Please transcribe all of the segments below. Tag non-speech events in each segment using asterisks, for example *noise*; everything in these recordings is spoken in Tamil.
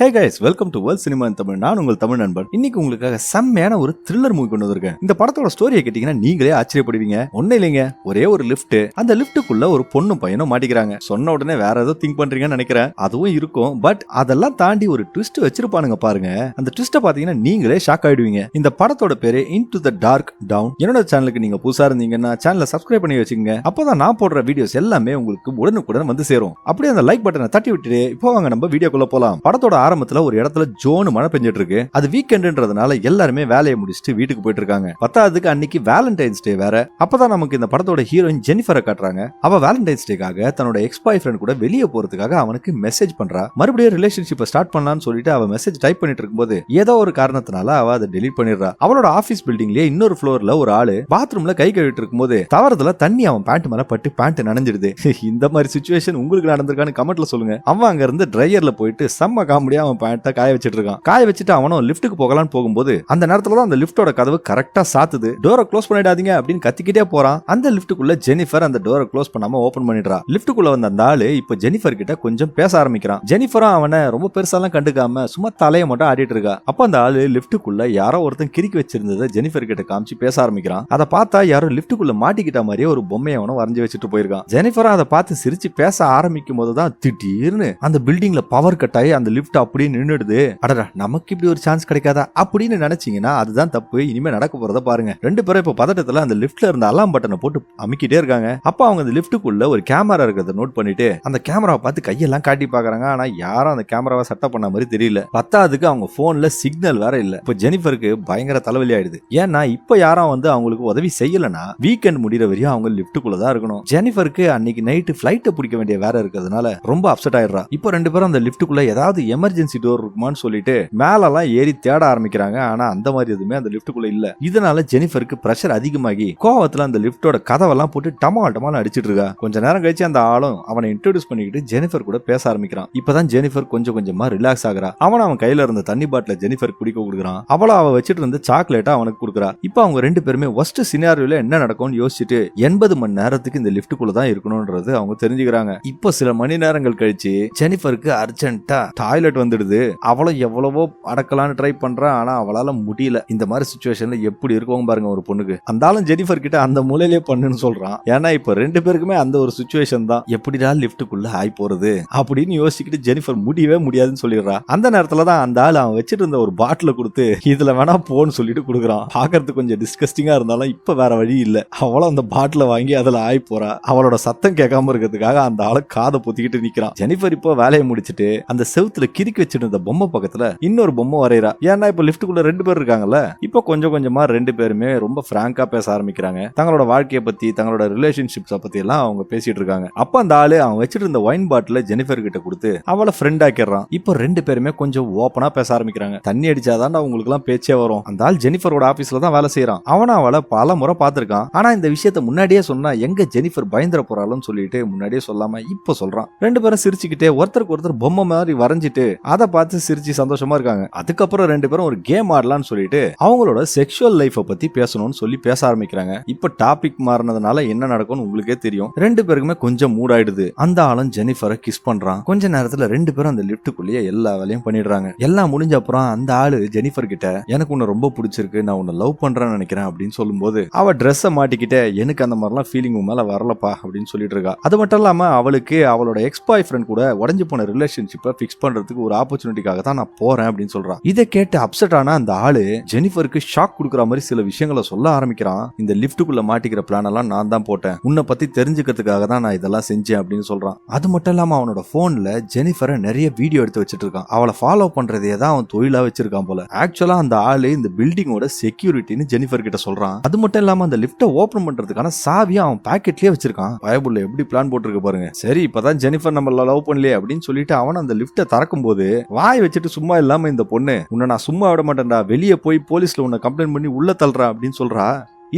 Hey guys welcome to world cinema Tamil நான் உங்கள் தமிழ் நண்பன். இன்னைக்கு உங்களுக்காக செம்மையான ஒரு த்ரில்லர் மூவி கொண்டு வந்திருக்கேன். இந்த படத்தோட ஸ்டோரியை கேட்டீங்கன்னா நீங்களே ஆச்சரியப்படுவீங்க. ஒன்னும் இல்லைங்க ஒரே ஒரு லிஃப்ட் அந்த லிஃப்ட்டுக்குள்ள ஒரு பொண்ணும் பையனும் மாட்டிக்கிறாங்க. சொன்ன உடனே வேற ஏதோ திங்க் பண்றீங்கன்னு நினைக்கிறேன். அதுவும் இருக்கும். பட் அதெல்லாம் தாண்டி ஒரு ட்விஸ்ட் வச்சிருப்பானுங்க பாருங்க. அந்த ட்விஸ்ட்டை பாத்தீங்கன்னா நீங்களே ஷாக் ஆயிடுவீங்க. இந்த படத்தோட பேரு into the dark down என்னோட சேனலுக்கு நீங்க புதுசா இருந்தீங்கன்னா சேனலை சப்ஸ்கிரைப் பண்ணி வச்சுக்கோங்க. அப்பதான் நான் போடுற வீடியோஸ் எல்லாமே உங்களுக்கு உடனுக்குடன் வந்து சேரும். அப்படியே அந்த லைக் பட்டனை தட்டி விட்டுட்டு இப்போ வாங்க நம்ம வீடியோக்குள்ள போலாம். படத்தோட ஆரம்பத்துல ஒரு இடத்துல ஜோனு மழை பெஞ்சிட்டு இருக்கு அது வீக்கெண்டுன்றதுனால எல்லாருமே வேலையை முடிச்சுட்டு வீட்டுக்கு போயிட்டு இருக்காங்க பத்தாவதுக்கு அன்னைக்கு வேலண்டைன்ஸ் டே வேற. அப்பதான் நமக்கு இந்த படத்தோட ஹீரோயின் ஜெனிஃபரை காட்டுறாங்க. அவ வேலண்டைன்ஸ் டேக்காக தன்னோட எக்ஸ் பாய் ஃப்ரெண்ட் கூட வெளியே போறதுக்காக அவனுக்கு மெசேஜ் பண்றா. மறுபடியும் ரிலேஷன்ஷிப்பை ஸ்டார்ட் பண்ணலாம்னு சொல்லிட்டு அவ மெசேஜ் டைப் பண்ணிட்டு இருக்கும்போது ஏதோ ஒரு காரணத்தினால அவ அதை டெலீட் பண்ணிடுறா. அவளோட ஆபீஸ் பில்டிங்லயே இன்னொரு ஃப்ளோர்ல ஒரு ஆளு பாத்ரூம்ல கை கழுவிட்டு இருக்கும்போது தவறுதல தண்ணி அவன் பேண்ட் மேல பட்டு பேண்ட் நனைஞ்சிடுது. *laughs* இந்த மாதிரி சுச்சுவேஷன் உங்களுக்கு நடந்திருக்கான்னு கமெண்ட்ல சொல்லுங்க. அவன் அங்க இருந்து ட்ரையர்ல போயிட்டு செம்ம காமெடி அப்படியே அவன் பேண்ட்டை காய வச்சிட்டு இருக்கான் காய வச்சுட்டு அவனும் லிஃப்ட்டுக்கு போகலான்னு போகும்போது அந்த நேரத்துல தான் அந்த லிஃப்டோட கதவு கரெக்டா சாத்துது. டோரை க்ளோஸ் பண்ணிடாதீங்க அப்படின்னு கத்திக்கிட்டே போறான். அந்த லிஃப்ட்டுக்குள்ள ஜெனிஃபர் அந்த டோரை க்ளோஸ் பண்ணாம ஓபன் பண்ணிடுறா. லிஃப்ட்டுக்குள்ள வந்த அந்த ஆளு இப்ப ஜெனிஃபர் கிட்ட கொஞ்சம் பேச ஆரம்பிக்கிறான். ஜெனிஃபரும் அவனை ரொம்ப பெருசாலாம் கண்டுக்காம சும்மா தலையை மட்டும் ஆடிட்டு இருக்கா. அப்ப அந்த ஆளு லிஃப்ட்டுக்குள்ள யாரோ ஒருத்தன் கிறுக்கி வச்சிருந்ததை ஜெனிஃபர் கிட்ட காமிச்சு பேச ஆரம்பிக்கிறான். அதை பார்த்தா யாரோ லிஃப்ட்டுக்குள்ள மாட்டிக்கிட்ட மாதிரியே ஒரு பொம்மையை அவனை வரைஞ்சு வச்சுட்டு போயிருக்கான். ஜெனிஃபரும் அதை பார்த்து சிரிச்சு பேச ஆரம்பிக்கும் போது தான் திடீர்னு அந்த பில்டிங்ல பவர் கட் ஆகி அந்த லிஃப்ட் அப்படியே நின்னுடுது. அடடா நமக்கு இப்படி ஒரு சான்ஸ் கிடைக்காதா? அப்படின்னு நினைச்சீங்கன்னா அதுதான் தப்பு. இனிமே நடக்க போறத பாருங்க. ரெண்டு பேரும் இப்ப பதட்டத்துல அந்த லிஃப்ட்ல இருந்த அலாம் பட்டனை போட்டு அமைக்கிட்டே இருக்காங்க. அப்ப அவங்க அந்த லிப்டுக்குள்ள ஒரு கேமரா இருக்கிறத நோட் பண்ணிட்டு அந்த கேமராவை பார்த்து கையெல்லாம் காட்டி பாக்குறாங்க ஆனா யாரும் அந்த கேமராவை சட்ட பண்ண மாதிரி தெரியல. பத்தாவதுக்கு அவங்க போன்ல சிக்னல் வேற இல்ல. இப்ப ஜெனிஃபருக்கு பயங்கர தலைவலி ஆயிடுது. ஏன்னா இப்ப யாரும் வந்து அவங்களுக்கு உதவி செய்யலனா வீக்கெண்ட் முடிகிற வரையும் அவங்க லிஃப்ட்டுக்குள்ள தான் இருக்கணும். ஜெனிஃபருக்கு அன்னைக்கு நைட்டு ஃபிளைட்டை பிடிக்க வேண்டிய வேற இருக்கிறதுனால ரொம்ப அப்செட் ஆயிடுறா. இப்போ ரெண்டு பேரும் அந்த லிஃப்ட்டுக்குள்ள ஏதாவது எமர்ஜென்சி டோர் இருக்குமான்னு சொல்லிட்டு மேலெல்லாம் ஏறி தேட ஆரம்பிக்கிறாங்க. ஆனா அந்த மாதிரி எதுவுமே அந்த லிஃப்ட்டுக்குள்ள இல்ல. இதனால ஜெனிஃபருக்கு பிரஷர் அதிகமாகி கோவத்துல அந்த லிப்டோட கதவெல்லாம் போட்டு டமால் டமால் அடிச்சிட்டு இருக்கா. கொஞ்ச நேரம் கழிச்சு அந்த ஆளும் அவனை இன்ட்ரோடியூஸ் பண்ணிக்கிட்டு ஜெனிஃபர் கூட பேச ஆரம்பிக்கிறான். இப்பதான் ஜெனிஃபர் கொஞ்சம் கொஞ்சமா ரிலாக்ஸ் ஆகுறா. அவன் அவன் கையில இருந்த தண்ணி பாட்டில ஜெனிஃபர் குடிக்க கொடுக்குறான். அவள அவ வச்சிட்டு இருந்த சாக்லேட்டா அவனுக்கு கொடுக்குறா. இப்போ அவங்க ரெண்டு பேருமே ஒஸ்ட் சினாரியோல என்ன நடக்கும்னு யோசிச்சுட்டு எண்பது மணி நேரத்துக்கு இந்த லிப்டுக்குள்ள தான் இருக்கணும்ன்றது அவங்க தெரிஞ்சுக்கிறாங்க. இப்போ சில மணி நேரங்கள் கழிச்சு ஜெனிஃபருக்கு அர்ஜென்ட்டா டாய்லெட் வந்துடுது. அவளும் எவ்வளவோ அடக்கலான்னு ட்ரை பண்றா ஆனா அவளால முடியல. இந்த மாதிரி சுச்சுவேஷன்ல எப்படி இருக்கவங்க பாருங்க ஒரு பொண்ணுக்கு. அந்தாலும் ஜெனிஃபர் கிட்ட அந்த மூலையிலே பண்ணுன்னு சொல்றான். ஏன்னா இப்போ ரெண்டு பேருக்குமே அந்த ஒரு சுச்சுவேஷன் தான். எப்படிடா லிப்டுக்குள்ள ஆய் போறது? அப்படின்னு யோசிச்சுக்கிட்டு ஜெனிஃபர் முடியவே முடியாதுன்னு சொல்லிடுறா. அந்த நேரத்துல தான் அந்த ஆள் அவன் வச்சிட்டு இருந்த ஒரு பாட்டில கொடுத்து இதுல வேணா போன்னு சொல்லிட்டு கொடுக்குறான். பாக்குறதுக்கு கொஞ்சம் டிஸ்கஸ்டிங்கா இருந்தாலும் இப்ப வேற வழி இல்ல. அவளும் அந்த பாட்டில வாங்கி அதுல ஆய் போறா. அவளோட சத்தம் கேட்காம இருக்கிறதுக்காக அந்த ஆளை காதை பொத்திக்கிட்டு நிக்கிறான். ஜெனிஃபர் இப்போ வேலையை முடிச்சிட்டு அந்த செவுத்துல கிரி வச்சிட்டு வச்சிருந்த பொம்மை பக்கத்துல இன்னொரு பொம்மை வரையறா. ஏன்னா இப்ப லிஃப்ட்டுக்குள்ள ரெண்டு பேர் இருக்காங்கல்ல இப்போ கொஞ்சம் கொஞ்சமா ரெண்டு பேருமே ரொம்ப பிராங்கா பேச ஆரம்பிக்கிறாங்க. தங்களோட வாழ்க்கையை பத்தி தங்களோட ரிலேஷன்ஷிப்ஸ பத்தி எல்லாம் அவங்க பேசிட்டு இருக்காங்க. அப்ப அந்த ஆளு அவன் வச்சிட்டு இருந்த ஒயின் பாட்டில ஜெனிஃபர் கிட்ட கொடுத்து அவளை ஃப்ரெண்ட் ஆக்கிடுறான். இப்போ ரெண்டு பேருமே கொஞ்சம் ஓப்பனா பேச ஆரம்பிக்கிறாங்க. தண்ணி அடிச்சாதான் உங்களுக்கு எல்லாம் பேச்சே வரும். அந்த ஆள் ஜெனிஃபரோட ஆபீஸ்ல தான் வேலை செய்யறான் அவன அவளை பல முறை பார்த்திருக்கான். ஆனா இந்த விஷயத்த முன்னாடியே சொன்னா எங்க ஜெனிஃபர் பயந்துர போறாளுன்னு சொல்லிட்டு முன்னாடியே சொல்லாம இப்போ சொல்றான். ரெண்டு பேரும் சிரிச்சுக்கிட்டே ஒருத்தருக்கு ஒருத்தர் பொம்மை மாதிரி வரைஞ்சிட்டு அதை பார்த்து சிரிச்சு சந்தோஷமா இருக்காங்க. அதுக்கப்புறம் ரெண்டு பேரும் ஒரு கேம் ஆடலாம்னு சொல்லிட்டு அவங்களோட செக்ஷுவல் லைஃப பத்தி பேசணும்னு சொல்லி பேச ஆரம்பிக்கிறாங்க. இப்ப டாபிக் மாறினதுனால என்ன நடக்கும்னு உங்களுக்கே தெரியும். ரெண்டு பேருக்குமே கொஞ்சம் மூட் ஆயிடுது அந்த ஆளும் ஜெனிஃபரை கிஸ் பண்றான். கொஞ்ச நேரத்துல ரெண்டு பேரும் அந்த லிப்டுக்குள்ளேயே எல்லா வேலையும் பண்ணிடுறாங்க. எல்லாம் முடிஞ்ச அப்புறம் அந்த ஆளு ஜெனிஃபர் கிட்ட எனக்கு உன்னை ரொம்ப பிடிச்சிருக்கு. நான் உன்னை லவ் பண்றேன்னு நினைக்கிறேன் அப்படின்னு சொல்லும்போது அவ ட்ரெஸ்ஸை மாட்டிக்கிட்டே எனக்கு அந்த மாதிரிலாம் ஃபீலிங் மேல வரலப்பா அப்படின்னு சொல்லிட்டு இருக்கா. அது மட்டும் இல்லாம அவளுக்கு அவளோட எக்ஸ் பாய் ஃப்ரெண்ட் கூட உடஞ்சு போன ரிலேஷன்ஷிப்பை ஃபிக்ஸ் பண்றதுக்கு ஒரு ஆப்பர்ச்சுனிட்டிக்காக தான் நான் போறேன் அப்படின்னு சொல்றான். இதை கேட்டு அப்செட் ஆன அந்த ஆளு ஜெனிஃபருக்கு ஷாக் கொடுக்குற மாதிரி சில விஷயங்களை சொல்ல ஆரம்பிக்கிறான். இந்த லிஃப்ட்டுக்குள்ள மாட்டிக்கிற பிளான் எல்லாம் நான் தான் போட்டேன். உன்னை பத்தி தெரிஞ்சுக்கிறதுக்காக தான் நான் இதெல்லாம் செஞ்சேன் அப்படின்னு சொல்றான். அது மட்டும் இல்லாம அவனோட போன்ல ஜெனிஃபரை நிறைய வீடியோ எடுத்து வச்சிட்டு இருக்கான். அவளை ஃபாலோ பண்றதே தான் அவன் தொழிலா வச்சிருக்கான் போல. ஆக்சுவலா அந்த ஆளு இந்த பில்டிங்கோட செக்யூரிட்டின்னு ஜெனிஃபர் கிட்ட சொல்றான். அது மட்டும் இல்லாம அந்த லிஃப்ட்டை ஓபன் பண்றதுக்கான சாவியை அவன் பாக்கெட்லயே வச்சிருக்கான். பயபுள்ள எப்படி பிளான் போட்டிருக்க பாருங்க. சரி இப்பதான் ஜெனிஃபர் நம்ம லவ் பண்ணலையே அப்படின்னு சொல்லிட்டு அவன் அந்த லிஃப்ட்டை திறக்கும் போது வாய் வச்சுட்டு சும்மா இல்லாம இந்த பொண்ணு உன்னை நான் சும்மா விட மாட்டேன்டா வெளியே போய் போலீஸ்ல உன்னை கம்ப்ளைண்ட் பண்ணி உள்ள தள்ளுறா அப்படின்னு சொல்றா.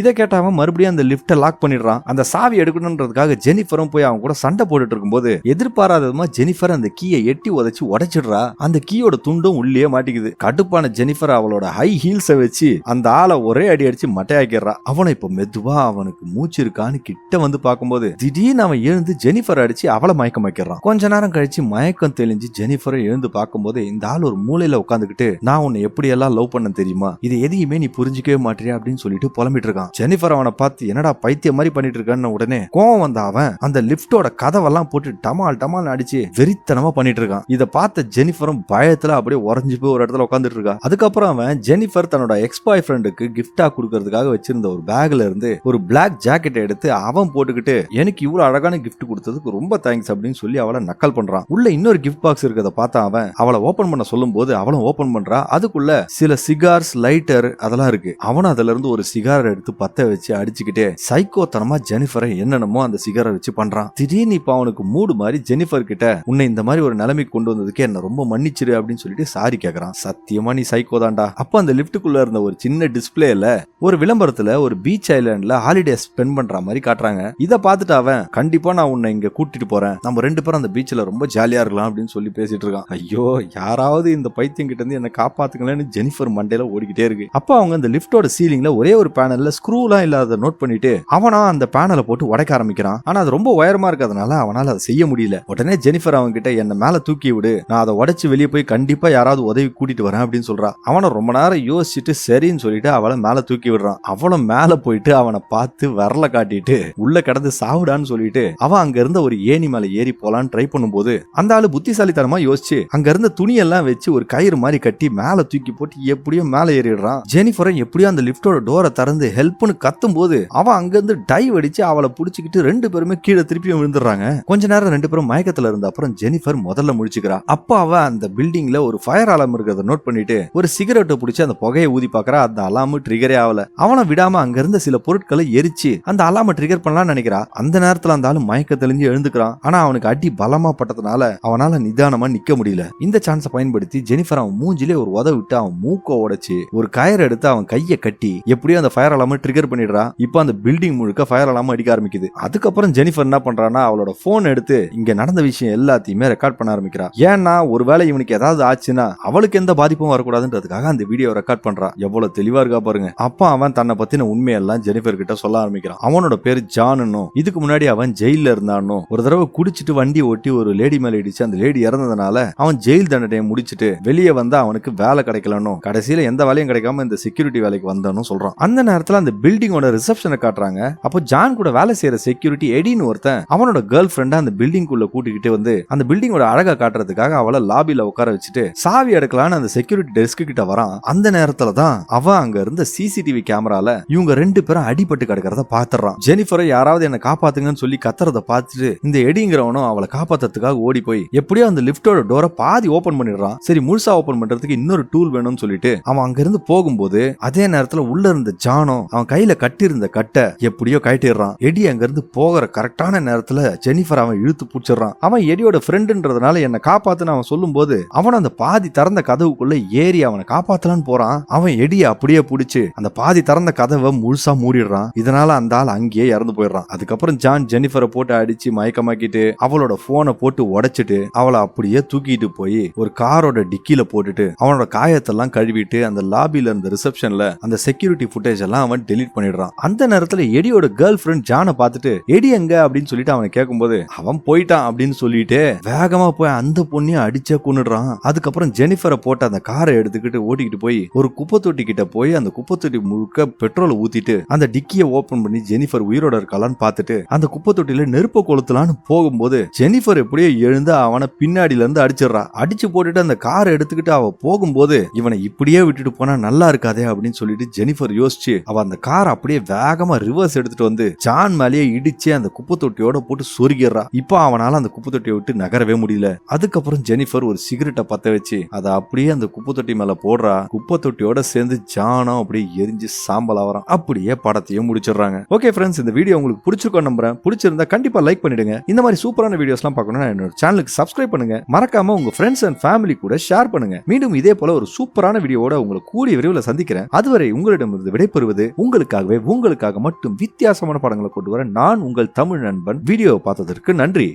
இதை கேட்டவன் மறுபடியும் அந்த லிப்டை லாக் பண்ணிடுறான். அந்த சாவி எடுக்கணுன்றதுக்காக ஜெனிஃபரும் போய் அவன் கூட சண்டை போட்டுட்டு இருக்கும்போது எதிர்பாராத விதமா ஜெனிஃபர் அந்த கீயை எட்டி உதச்சி உடைச்சிடுறா. அந்த கீயோட துண்டும் உள்ளே மாட்டிக்குது. கடுப்பான ஜெனிஃபர் அவளோட ஹை ஹீல்ஸை வச்சு அந்த ஆளை ஒரே அடி அடிச்சு மட்டையாக்கிடுறா. அவனை இப்ப மெதுவா அவனுக்கு மூச்சு இருக்கான்னு கிட்ட வந்து பார்க்கும்போது திடீர்னு அவன் எழுந்து ஜெனிஃபர் அடிச்சு அவளை மயக்கம் வைக்கிறான் கொஞ்ச நேரம் கழிச்சு மயக்கம் தெளிஞ்சு ஜெனிஃபரை எழுந்து பார்க்கும்போது இந்த ஆள் ஒரு மூலையில உட்காந்துக்கிட்டு நான் உன்னை எப்படி எல்லாம் லவ் பண்ண தெரியுமா? இது எதையுமே நீ புரிஞ்சுக்கவே மாட்டியா? அப்படின்னு சொல்லிட்டு புலம்பிட்டு இருக்கான். ஜெனிஃபர் அவனை பார்த்து என்னடா பைத்தியம் மாதிரி பண்ணிட்டு இருக்கான்னு உடனே கோவம் வந்த அவன் அந்த லிப்டோட கதவெல்லாம் போட்டு டமால் டமால் அடிச்சு வெறித்தனமா பண்ணிட்டு இருக்கான். இதை பார்த்த ஜெனிஃபரும் பயத்துல அப்படியே உறைஞ்சு போய் ஒரு இடத்துல உட்காந்துட்டு இருக்கா அதுக்கப்புறம் அவன் ஜெனிஃபர் தன்னோட எக்ஸ் பாய் ஃப்ரெண்டுக்கு கிஃப்டா கொடுக்கறதுக்காக வச்சிருந்த ஒரு பேக்ல இருந்து ஒரு பிளாக் ஜாக்கெட் எடுத்து அவன் போட்டுக்கிட்டு எனக்கு இவ்வளவு அழகான கிஃப்ட் கொடுத்ததுக்கு ரொம்ப தேங்க்ஸ் அப்படின்னு சொல்லி அவளை நக்கல் பண்றான். உள்ள இன்னொரு கிஃப்ட் பாக்ஸ் இருக்கிறத பார்த்தா அவன் அவளை ஓபன் பண்ண சொல்லும் போது அவளும் ஓபன் பண்றா. அதுக்குள்ள சில சிகார்ஸ் லைட்டர் அதெல்லாம் இருக்கு. அவனும் அதுல இருந்து ஒரு சிகார் எடுத்து பத்த வச்சு அடிச்சுக்கிட்டே சைக்கோத்தனமா ஜெனிஃபரை என்னென்னமோ அந்த சிகரை வச்சு பண்றான். திடீர்னு இப்ப அவனுக்கு மூடு மாதிரி ஜெனிஃபர் கிட்ட உன்னை இந்த மாதிரி ஒரு நிலைமைக்கு கொண்டு வந்ததுக்கு என்ன ரொம்ப மன்னிச்சிரு அப்படின்னு சொல்லிட்டு சாரி கேக்குறான். சத்தியமா நீ சைக்கோ தான்டா. அப்ப அந்த லிப்டுக்குள்ள இருந்த ஒரு சின்ன டிஸ்பிளேல ஒரு விளம்பரத்துல ஒரு பீச் ஐலாண்ட்ல ஹாலிடே ஸ்பெண்ட் பண்ற மாதிரி காட்டுறாங்க. இதை பார்த்துட்டு அவன் கண்டிப்பா நான் உன்னை இங்க கூட்டிட்டு போறேன். நம்ம ரெண்டு பேரும் அந்த பீச்ல ரொம்ப ஜாலியா இருக்கலாம் அப்படின்னு சொல்லி பேசிட்டு இருக்கான். ஐயோ யாராவது இந்த பைத்தியம் கிட்ட இருந்து என்ன காப்பாத்துங்களேன்னு ஜெனிஃபர் மண்டையில ஓடிக்கிட்டே இருக்கு. அப்ப அவங்க அந்த லிப்டோட சீலிங்ல ஒரே ஒரு பேனல்ல ஸ்க்ரூலாம் இல்லாத நோட் பண்ணிட்டு அவனா அந்த பேனலை போட்டு உடைக்க ஆரம்பிக்கிறான். ஆனா அது ரொம்ப உயரமா இருக்கிறதுனால அவனால அதை செய்ய முடியல. உடனே ஜெனிஃபர் அவங்க கிட்ட என்ன மேல தூக்கி விடு. நான் அதை உடைச்சு வெளியே போய் கண்டிப்பா யாராவது உதவி கூட்டிட்டு வரேன் அப்படின்னு சொல்றா. அவனை ரொம்ப நேரம் யோசிச்சுட்டு சரின்னு சொல்லிட்டு அவளை மேல தூக்கி விடுறான். அவளும் மேல போயிட்டு அவனை பார்த்து விரல காட்டிட்டு உள்ள கிடந்து சாவுடான்னு சொல்லிட்டு அவன் அங்க இருந்த ஒரு ஏணி மேல ஏறி போலான்னு ட்ரை பண்ணும்போது அந்த ஆளு புத்திசாலித்தனமா யோசிச்சு அங்க இருந்த துணியெல்லாம் வச்சு ஒரு கயிறு மாதிரி கட்டி மேல தூக்கி போட்டு எப்படியோ மேல ஏறிடுறான். ஜெனிஃபரும் எப்படியோ அந்த லிப்டோட டோரை திறந்து ஹெல்ப்னு கத்தும் போது அவன் அங்க இருந்து டைவ் அடிச்சு அவளை புடிச்சுக்கிட்டு ரெண்டு பேருமே கீழே திருப்பி விழுந்துடுறாங்க. கொஞ்ச நேரம் ரெண்டு பேரும் மயக்கத்துல இருந்த அப்புறம் ஜெனிஃபர் முதல்ல முடிச்சுக்கிறா அப்ப அவ அந்த பில்டிங்ல ஒரு ஃபயர் அலாம் இருக்கிறத நோட் பண்ணிட்டு ஒரு சிகரெட்டை பிடிச்சி அந்த புகையை ஊதி பாக்குறா. அந்த அலாமு ட்ரிகரே ஆகல அவனை விடாம அங்க இருந்த சில பொருட்களை எரிச்சு அந்த அலாம ட்ரிகர் பண்ணலாம்னு நினைக்கிறா. அந்த நேரத்துல அந்த ஆளு மயக்க தெளிஞ்சு எழுந்துக்கிறான். ஆனா அவனுக்கு அடி பலமா பட்டதுனால அவனால நிதானமா நிக்க முடியல. இந்த சான்ஸை பயன்படுத்தி ஜெனிஃபர் அவன் மூஞ்சிலே ஒரு உதவி விட்டு அவன் மூக்க உடைச்சு ஒரு கயர் எடுத்து அவன் கையை கட்டி எப்படியோ அந்த ஃபயர் அலாம ட்ரிகர் பண்ணிடுறா. இப்போ அந்த பில்டிங் முழுக்க ஃபயர் அலாம அடிக்க ஆரம்பிக்குது. அதுக்கப்புறம் ஜெனிஃபர் என்ன பண்றானா அவளோட போன் எடுத்து இங்க நடந்த விஷயம் எல்லாத்தையுமே ரெக்கார்ட் பண்ண ஆரம்பிக்கிறா. ஏன்னா ஒருவேளை இவனுக்கு ஏதாவது ஆச்சுன்னா அவளுக்கு எந்த பாதிப்பும் வரக்கூடாதுன்றதுக்காக அந்த வீடியோ ரெக்கார்ட் பண்றா. எவ்வளவு தெளிவா இருக்கா பாருங்க. அப்ப அவன் தன்னை பத்தின உண்மையெல்லாம் ஜெனிஃபர் கிட்ட சொல்ல ஆரம்பிக்கிறான். அவனோட பேர் ஜானுன்னு இதுக்கு முன்னாடி அவன் ஜெயில இருந்தானோ ஒரு தடவை குடிச்சிட்டு வண்டி ஓட்டி ஒரு லேடி மேல இடிச்சு அந்த லேடி இறந்ததுனால அவன் ஜெயில் தண்டனையை முடிச்சிட்டு வெளியே வந்தா அவனுக்கு வேலை கிடைக்கலன்னு கடைசியில எந்த வேலையும் கிடைக்காம இந்த செக்யூரிட்டி வேலைக்கு வந்தானும் சொல்றான். அந்த நேரத்துல அந்த பில்டிங்கோட ரிசப்ஷனை காட்டுறாங்க. அப்போ ஜான் கூட வேலை செய்யற செக்யூரிட்டி எடின்னு ஒருத்தன் அவனோட கேர்ள் ஃப்ரெண்டா அந்த பில்டிங் குள்ள கூட்டிக்கிட்டு வந்து அந்த பில்டிங்கோட அழகா காட்டுறதுக்காக அவளை லாபியில உட்கார வச்சுட்டு சாவி எடுக்கலான்னு அந்த செக்யூரிட்டி டெஸ்க் கிட்ட வரான். அந்த நேரத்துல தான் அவன் அங்க இருந்த சிசிடிவி கேமரால இவங்க ரெண்டு பேரும் அடிபட்டு கிடக்கிறத பாத்துறான். ஜெனிஃபரை யாராவது என்ன காப்பாத்துங்கன்னு சொல்லி கத்துறத பார்த்துட்டு இந்த எடிங்கிறவனும் அவளை காப்பாத்துறதுக்காக ஓடி போய் எப்படியோ அந்த லிப்டோட டோரை பாதி ஓபன் பண்ணிடுறான். சரி முழுசா ஓபன் பண்றதுக்கு இன்னொரு டூல் வேணும்னு சொல்லிட்டு அவன் அங்க இருந்து போகும்போது அதே நேரத்துல உள்ள இருந்த ஜானோ அவன் கையில கட்டியிருந்த கட்டை எப்படியோ கட்டிடுறான் எடி அங்கிருந்து போகிற கரெக்டான நேரத்துல ஜெனிஃபர் அவன் இழுத்து பிடிச்சிடுறான். அவன் எடியோட ஃப்ரெண்டுன்றதுனால என்ன காப்பாத்துன்னு அவன் சொல்லும்போது அவன் அந்த பாதி திறந்த கதவுக்குள்ள ஏறி அவனை காப்பாத்தலான்னு போறான். அவன் எடிய அப்படியே பிடிச்சு அந்த பாதி திறந்த கதவை முழுசா மூடிடுறான். இதனால அந்த ஆள் அங்கேயே இறந்து போயிடுறான். அதுக்கப்புறம் ஜான் ஜெனிஃபரை போட்டு அடிச்சு மயக்கமாக்கிட்டு அவளோட போனை போட்டு உடைச்சிட்டு அவளை அப்படியே தூக்கிட்டு போய் ஒரு காரோட டிக்கில போட்டுட்டு அவனோட காயத்தெல்லாம் கழுவிட்டு அந்த லாபியில இருந்த ரிசப்ஷன்ல அந்த செக்யூரிட்டி ஃபுட்டேஜ் எல்லாம் அவன் டெலீட் பண்ணிடுறான். அந்த நேரத்துல எடியோட கேர்ள் ஃப்ரெண்ட் ஜானை பார்த்துட்டு எடி எங்க? அப்படின்னு சொல்லிட்டு அவனை கேட்கும்போது அவன் போயிட்டான் அப்படின்னு சொல்லிட்டு வேகமா போய் அந்த பொண்ணையும் அடிச்சே கொண்டுடுறான் அதுக்கப்புறம் ஜெனிஃபரை போட்டு அந்த காரை எடுத்துக்கிட்டு ஓட்டிக்கிட்டு போய் ஒரு குப்பை தொட்டி கிட்ட போய் அந்த குப்பை தொட்டி முழுக்க பெட்ரோலை ஊத்திட்டு அந்த டிக்கியை ஓபன் பண்ணி ஜெனிஃபர் உயிரோட இருக்காளான்னு பார்த்துட்டு அந்த குப்பை தொட்டியில நெருப்ப கொளுத்தலான்னு போகும்போது ஜெனிஃபர் எப்படியோ எழுந்து அவனை பின்னாடில இருந்து அடிச்சிடுறா. அடிச்சு போட்டுட்டு அந்த காரை எடுத்துக்கிட்டு அவ போகும்போது இவனை இப்படியே விட்டுட்டு போனா நல்லா இருக்காதே அப்படின்னு சொல்லிட்டு ஜெனிஃபர் யோசிச்சு அவ அந்த கார் அப்படியே வேகமா ரிவர்ஸ் எடுத்துட்டு வந்து ஜான் மேலேயே இடிச்சு அந்த குப்பை தொட்டியோட போட்டு சொருகிடுறா. இப்போ அவனால அந்த குப்பை தொட்டியை விட்டு நகரவே முடியல. அதுக்கப்புறம் ஜெனிஃபர் ஒரு சிகரெட்டை பத்த வச்சு அதை அப்படியே அந்த குப்பை தொட்டி மேல போடுறா. குப்பை தொட்டியோட சேர்ந்து ஜானம் அப்படியே எரிஞ்சு சாம்பல் ஆவறான் அப்படியே படத்தையும் முடிச்சிடுறாங்க. ஓகே ஃப்ரெண்ட்ஸ் இந்த வீடியோ உங்களுக்கு பிடிச்சிருக்கோம் நம்புறேன். பிடிச்சிருந்தா கண்டிப்பா லைக் பண்ணிடுங்க. இந்த மாதிரி சூப்பரான வீடியோஸ்லாம் பார்க்கணும்னா என்னோட சேனலுக்கு சப்ஸ்கிரைப் பண்ணுங்க. மறக்காம உங்க ஃப்ரெண்ட்ஸ் அண்ட் ஃபேமிலி கூட ஷேர் பண்ணுங்க. மீண்டும் இதே போல ஒரு சூப்பரான வீடியோவோட உங்களை கூடிய விரைவில் சந்திக்கிறேன். அதுவரை உங்களிடம் விடைபெறுவது உங்களுக்காகவே உங்களுக்காக மட்டும் வித்தியாசமான படங்களை கொண்டு வர நான் உங்கள் தமிழ் நண்பன் வீடியோவை பார்த்ததற்கு நன்றி.